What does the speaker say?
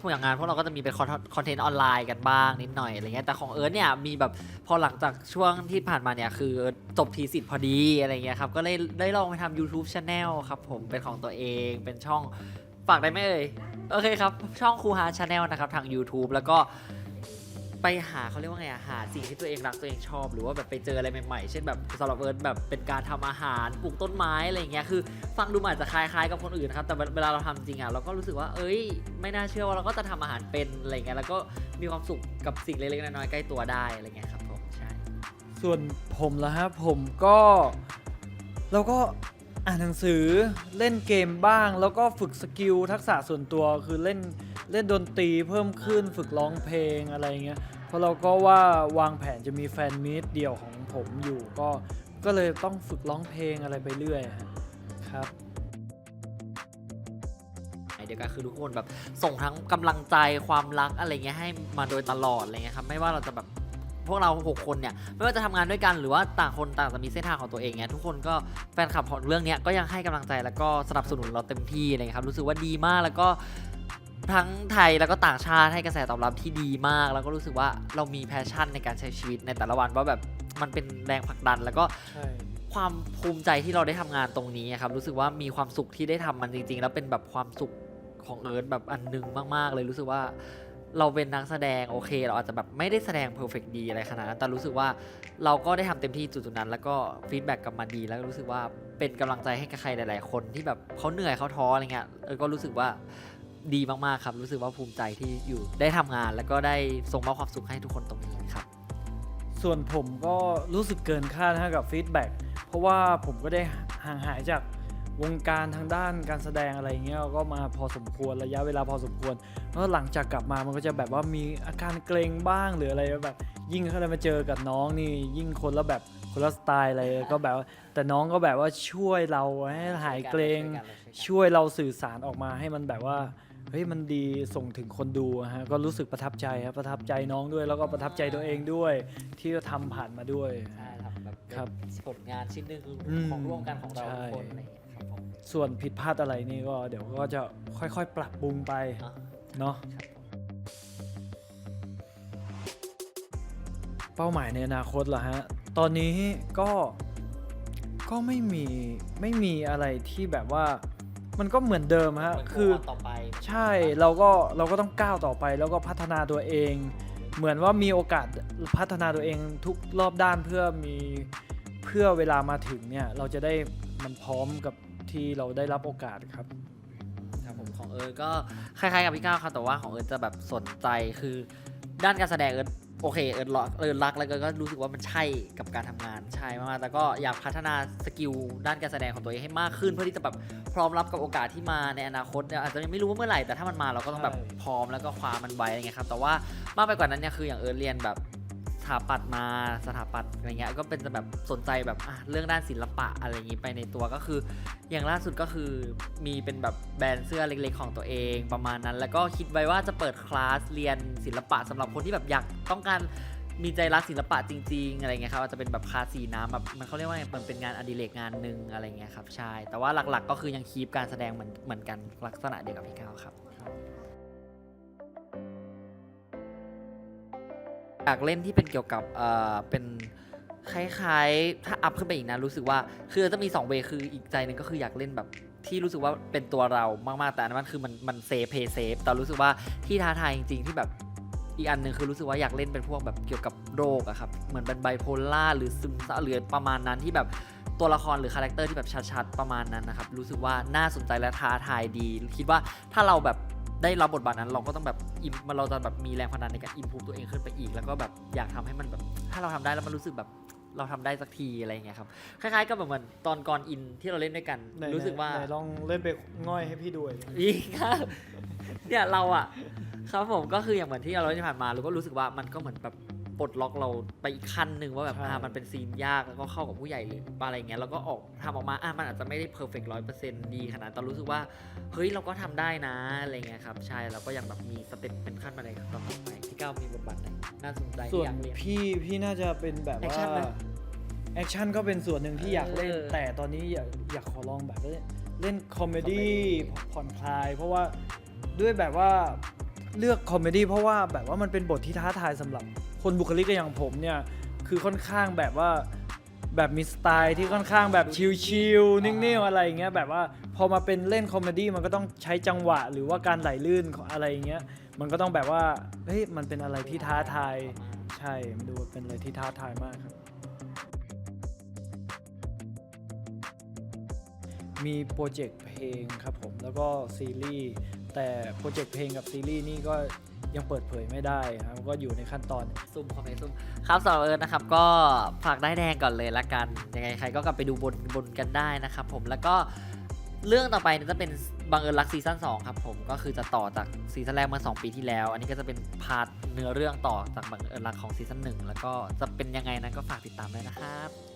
คืออย่างงานพวกเราก็จะมีเป็นคอนเทนต์ออนไลน์กันบ้างนิดหน่อยอะไรเงี้ยแต่ของเอิร์ธเนี่ยมีแบบพอหลังจากช่วงที่ผ่านมาเนี่ยคือจบทีสิทธิ์พอดีอะไรเงี้ยครับก็เลยได้ลองไปทำ YouTube Channel ครับผมเป็นของตัวเองเป็นช่องฝากได้ไหมเอ่ยโอเคครับช่องครูฮาชาแนลนะครับทาง YouTube แล้วก็ ไปหาเขาเรียกว่าไงอะหาสิ่งที่ตัวเองรักตัวเองชอบ หรือว่าแบบไปเจออะไรใหม่ๆ เช่นแบบสำหรับเอิร์ธแบบเป็นการทำอาหารปลูกต้นไม้อะไรเงี้ยคือ ฟังดูมันอาจจะคล้ายๆกับคนอื่นนะครับแต่เวลาเราทำจริงอะเราก็รู้สึกว่าเอ้ย ไม่น่าเชื่อว่าเราก็จะทำอาหารเป็นอะไรเงี้ยแล้วก็มีความสุขกับสิ่งเล็กๆน้อยๆใกล้ตัวได้อะไรเงี้ยครับผมใช่ส่วนผมละฮะผมก็เราก็อ่านหนังสือเล่นเกมบ้าง แล้วก็ฝึกสกิลทักษะส่วนตัวคือเล่นเล่นดนตรีเพิ่มขึ้นฝึกร้องเพลงอะไรเงี้ย ราะเราก็ว่าวางแผนจะมีแฟนมีตเดี่ยวของผมอยู่ ก็ก็เลยต้องฝึกร้องเพลงอะไรไปเรื่อยครับเดียวกันคือทุกคนแบบส่งทั้งกำลังใจความรักอะไรเงี้ยให้มาโดยตลอดอะไรเงี้ยครับไม่ว่าเราจะแบบพวกเราหกคนเนี่ย ไม่ว่าจะทำงานด้วยกันหรือว่าต่างคนต่างจะมีเส้นทางของตัวเองเนี่ยทุกคนก็แฟนคลับของเรื่องเนี้ยก็ยังให้กำลังใจแล้วก็สนับสนุนเราเต็มที่อะไรเงี้ยครับรู้สึกว่าดีมากแล้วก็ ทั้งไทยแล้วก็ต่างชาติให้กระแสตอบรับที่ดีมาก แล้วก็รู้สึกว่าเรามีแพชชั่นในการใช้ชีวิตในแต่ละวันว่าแบบมันเป็นแรงผลักดันแล้วก็ความภูมิใจที่เราได้ทำงานตรงนี้ครับรู้สึกว่ามีความสุขที่ได้ทำมันจริง ๆ แล้วเป็นแบบความสุขของเอิร์ธแบบอันหนึงมาก ๆ เลยรู้สึกว่าเราเป็นนักแสดงโอเค เราอาจจะแบบไม่ได้แสดงเพอร์เฟกดีอะไรขนาดนั้นแต่รู้สึกว่าเราก็ได้ทำเต็มที่จุดๆนั้น แล้วก็ฟีดแบ็กกลับมาดี แล้วรู้สึกว่าเป็นกำลังใจให้กับใครหลาย ๆ คนที่แบบเขาเหนื่อยเขาท้ออะไรเงี้ยเออก็รู้สึกว่า ดีมากๆครับรู้สึกว่าภูมิใจที่อยู่ได้ทำงาน แล้วก็ได้ส่งมอบความสุขให้ทุกคนตรงนี้ครับส่วนผมก็รู้สึกเกินคาดนะกับฟีดแบ็กเพราะว่าผมก็ได้ห่างหายจากวงการทางด้านการแสดงอะไรเงี้ยก็มาพอสมควรระยะเวลาพอสมควรแล้วหลังจากกลับมามันก็จะแบบว่ามีอาการเกรงบ้างหรืออะไรแบบ ยิ่งเขาได้มาเจอกับน้องนี่ยิ่งคนละแบบคนละสไตล์อะไรก็แบบว่าแต่น้องก็แบบว่าช่วยเราให้หายเกรงช่วยเราสื่อสารออกมาให้มันแบบว่า เฮ้ยมันดีส่งถึงคนดูอะฮะก็รู้สึกประทับใจครับประทับใจน้องด้วยแล้วก็ประทับใจตัวเองด้วย ที่ทำผ่านมาด้วย ใช่ครับแบบเป็นครับผลงานชิ้นหนึ่งอืมของร่วมกันของเราใช่ทุกคนอะไรอย่างเงี้ยครับผมส่วนผิดพลาดอะไรนี่ก็เดี๋ยวก็จะค่อยๆ ปรับปรุงไปอะเนาะครับผมเป้าหมายในอนาคตเหรอฮะ ตอนนี้ก็ก็ไม่มีไม่มีอะไรที่แบบว่า มันก็เหมือนเดิมฮะเหมือนคือโกวันต่อไป ใช่เราก็เราก็ต้องก้าวต่อไปแล้วก็พัฒนาตัวเอง เหมือนว่ามีโอกาสพัฒนาตัวเองทุกรอบด้านเพื่อมีเพื่อเวลามาถึงเนี่ยเราจะได้มันพร้อมกับที่เราได้รับโอกาสครับ ครับผมของเอิร์ธก็คล้ายๆกับพี่ก้าวครับแต่ว่าของเอิร์ธจะแบบสนใจคือด้านการแสดงเอิร์ธ โอเคเอิร์ธรักเอิร์ธรักแล้วก็รู้สึกว่ามันใช่กับการทำงานใช่มากๆแต่ก็อยากพัฒนาสกิลด้านการแสดงของตัวเองให้มากขึ้น เพื่อที่จะแบบพร้อมรับกับโอกาสที่มาในอนาคตอาจจะยังไม่รู้ว่าเมื่อไหร่แต่ถ้ามันมาเราก็ต้องแบบพร้อมแล้วก็คว้ามันไว้อะไรเงี้ยครับแต่ว่ามากไปกว่านั้นเนี่ยคืออย่างเอิร์ธเรียนแบบ ถาปัตย์มาสถาปัตย์อะไรเงี้ยก็เป็นแบบสนใจแบบอะเรื่องด้านศิลปะอะไรอย่างงี้ไปในตัวก็คือ อย่างล่าสุดก็คือมีเป็นแบบแบรนด์เสื้อเล็กๆของตัวเองประมาณนั้น แล้วก็คิดไว้ว่าจะเปิดคลาสเรียนศิลปะสำหรับคนที่แบบอยากต้องการมีใจรักศิลปะจริง ๆ อะไรเงี้ยครับอาจจะเป็นแบบคาสีน้ำแบบมันเขาเรียกว่าไงมันเป็นงานอดิเรกงานหนึ่งอะไรเงี้ยครับใช่แต่ว่าหลักๆก็คือยังคีปการแสดงเหมือนเหมือนกันลักษณะเดียวกับพี่ก้าวครับ อยากเล่นที่เป็นเกี่ยวกับเอ่อเป็นคล้ายๆ ถ้าอัพขึ้นไปอีกนะรู้สึกว่าคือจะมี2เวคืออีกใจหนึ่งก็คืออยากเล่นแบบที่รู้สึกว่าเป็นตัวเรามากๆแต่อันนั้นมันคือมันมันเซฟเพย์เซฟแต่รู้สึกว่าที่ท้าทายจริงๆที่แบบอีกอันหนึ่งคือรู้สึกว่าอยากเล่นเป็นพวกแบบเกี่ยวกับโรคอะครับเหมือนเป็นไบโพล่าหรือซึมเศร้าหรือประมาณนั้นที่แบบตัวละครหรือคาแรคเตอร์ที่แบบชัดๆประมาณนั้นนะครับรู้สึกว่าน่าสนใจและท้าทายดี คิดว่าถ้าเราแบบ ได้รับบทบาทนั้นเราก็ต้องแบบอิมมันเราจะแบบมีแรงผลักดันในการอิมพูตัวเองขึ้นไปอีก แล้วก็แบบอยากทำให้มันแบบถ้าเราทำได้แล้วมันรู้สึกแบบเราทำได้สักทีอะไรอย่างเงี้ยครับคล้ายๆกับแบบเหมือนตอนก่อนอินที่เราเล่นด้วยกันไหนรู้สึกว่าไหนลองเล่นไปง่อยให้พี่ด้วยอีกครับเนี่ยเราอะครับผมก็คืออย่างเหมือนที่เราเล่นที่ผ่านมาเราก็รู้สึกว่ามันก็เหมือนแบบ ปลดล็อกเราไปอีกขั้นหนึ่งว่าแบบใช่ อ่ามันเป็นซีนยากแล้วก็เข้ากับผู้ใหญ่หรืออะไรอย่างเงี้ยแล้วก็ออกทำออกมาอะมันอาจจะไม่ได้เพอร์เฟกต์ร้อยเปอร์เซ็นต์ดีขนาดนั้นแต่รู้สึกว่าเฮ้ยเราก็ทำได้นะอะไรเงี้ยครับใช่เราก็ยังแบบมีสเต็ปเป็นขั้นบันไดต่อไปที่ก้าวมีบทบาทไหนน่าสนใจส่ที่วนอยากเรียน พี่พี่น่าจะเป็นแบบแอคว่าชั่นไหมแอคชั่นก็เป็นส่วนหนึ่งที่อยากเล่น เออแต่ตอนนี้อยากอยากขอลองแบบเล่นเล่นคอมเมคอมเมดี้ดี้ผ่อนคลาย เพราะว่าด้วยแบบว่าเลือกคอมเมดี้เพราะว่าแบบว่ามันเป็นบทที่ท้าทายสำหรับ คนบุคลิกอย่างผมเนี่ยคือค่อนข้างแบบว่าแบบมีสไตล์ที่ค่อนข้างแบบชิลๆนิ่งๆอะไรอย่างเงี้ยแบบว่าพอมาเป็นเล่นคอมเมดี้มันก็ต้องใช้จังหวะ หรือว่าการไหลลื่นของอะไรอย่างเงี้ยมันก็ต้องแบบว่าเฮ้ยมันเป็นอะไรที่ท้าทายใช่มันดูว่าเป็นอะไรที่ท้าทายมากครับ มีโปรเจกต์เพลงครับผมแล้วก็ซีรีส์แต่โปรเจกต์เพลงกับซีรีส์นี่ก็ ยังเปิดเผยไม่ได้ครับก็อยู่ในขั้นตอน ซุ่มคอมเมนต์ซุ่มครับสำหรับเอิร์ธนะครับ ก็ฝากได้ายแดงก่อนเลยละกันยังไงใครก็กลับไปดูบนบนกันได้นะครับผมแล้วก็เรื่องต่อไปเนี่ยจะเป็นบังเอิญรักซีซั่น2ครับผมก็คือจะต่อจากซีซั่นแรกเมื่อ2ปีที่แล้ว อันนี้ก็จะเป็นพาร์ทเนื้อเรื่องต่อจากบังเอิญรักของซีซั่น1แล้วก็จะเป็นยังไงนั้นก็ฝากติดตามด้วยนะครับ